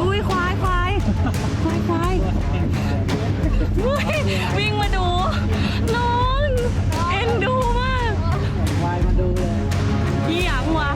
อุ้ยควายควายควายควายอุ้ยวิ่งมาดู น้อง เอ็นดูมากควายมาดูเลยยี่หยังวะ